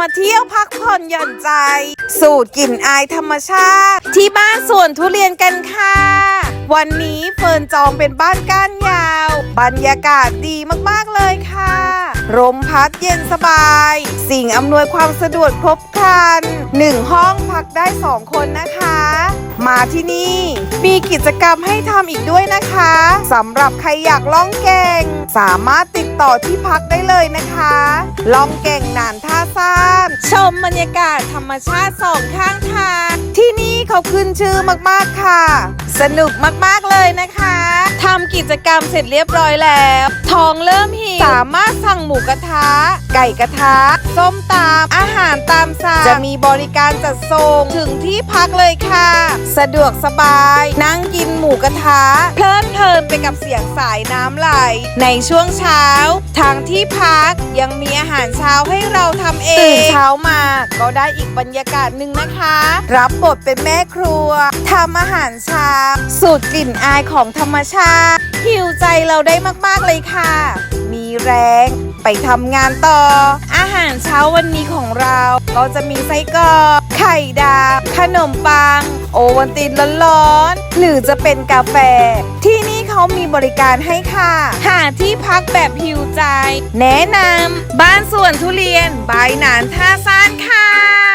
มาเที่ยวพักผ่อนหย่อนใจ สูตรกลิ่นอายธรรมชาติ ที่บ้านสวนทุเรียนกันค่ะ วันนี้เฟิร์นจองเป็นบ้านก้านยาว บรรยากาศดีมากๆเลยค่ะลมพัดเย็นสบาย สิ่งอำนวยความสะดวกครบครันหนึ่งห้องพักได้สองคนนะคะ มาที่นี่ มีกิจกรรมให้ทำอีกด้วยนะคะสำหรับใครอยากล่องแก่ง สามารถติดต่อที่พักได้เลยนะคะ ล่องแก่งนานท่าซ่านชมบรรยากาศธรรมชาติสองข้างทางที่นี่เขาขึ้นชื่อมากๆค่ะ สนุกมาก ๆ เลยนะคะทำกิจกรรมเสร็จเรียบร้อยแล้ว ท้องเริ่มหิว สามารถสั่งหมูกระทะ ไก่กระทะ ส้มตำอาหารตามสั่งจะมีบริการจัดส่งถึงที่พักเลยค่ะ สะดวกสบาย นั่งกินหมูกระทะ เพลิดเพลินไปกับเสียงสายน้ำไหล ในช่วงเช้าางที่พักยังมีอาหารเช้าให้เราทำเองตื่นเช้ามาก็ได้อีกบรรยากาศหนึ่งนะคะ รับบทเป็นแม่ครัวทำอาหารเช้าสูตรกลิ่นอายของธรรมชาติหิวใจเราได้มากๆเลยค่ะ มีแรงไปทำงานต่อ อาหารเช้าวันนี้ของเรา ก็จะมีไส้กรอกไข่ดาวขนมปัง โอวันตินร้อนๆหรือจะเป็นกาแฟที่นี่ เขามีบริการให้ค่ะ หาที่พักแบบหิวใจ แนะนำบ้านสวนทุเรียน ใบายหนานท่าซ่านค่ะ